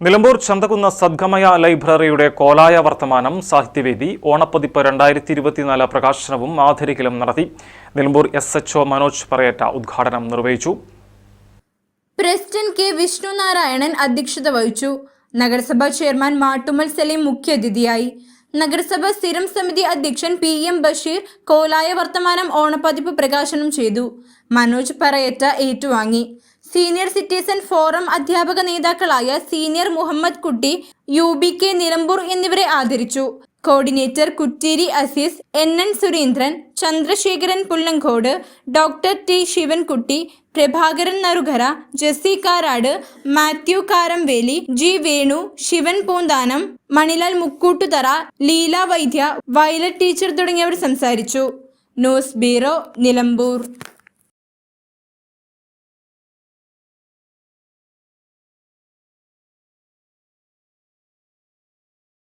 നിലമ്പൂർ ചന്തകുന്ന സദ്ഗമയ ലൈബ്രറിയുടെ കോലായ വർത്തമാനം സാഹിത്യവേദി ഓണപ്പതിപ്പ് രണ്ടായിരത്തി ഇരുപത്തിനാല് പ്രകാശനവും ആധരിക്കലും നടത്തി. നിലമ്പൂർ എസ് എച്ച് മനോജ് പറയറ്റ ഉദ്ഘാടനം നിർവഹിച്ചു. പ്രസിഡന്റ് കെ വിഷ്ണുനാരായണൻ അധ്യക്ഷത വഹിച്ചു. നഗരസഭാ ചെയർമാൻ മാട്ടുമൽ സലീം മുഖ്യാതിഥിയായി നഗരസഭ സ്ഥിരം സമിതി അധ്യക്ഷൻ പി എം ബഷീർ കോലായ വർത്തമാനം ഓണപ്പതിപ്പ് പ്രകാശനം ചെയ്തു. മനോജ് പറയറ്റ ഏറ്റുവാങ്ങി. സീനിയർ സിറ്റിസൺ ഫോറം അധ്യാപക നേതാക്കളായ സീനിയർ മുഹമ്മദ് കുട്ടി യു ബി കെ നിലമ്പൂർ എന്നിവരെ ആദരിച്ചു. Coordinator Kutteri Azeez N N Surendran Chandrasekharan Pullankode doctor T Sivankutty Prabhakaran Narukara Jessy Karad Mathew Karamveli G Venu Sivan Poonthanam Manilal Mukkoottuthara Leela Vaidya violet teacher തുടങ്ങിയവർ സംസാരിച്ചു. News bureau Nilambur.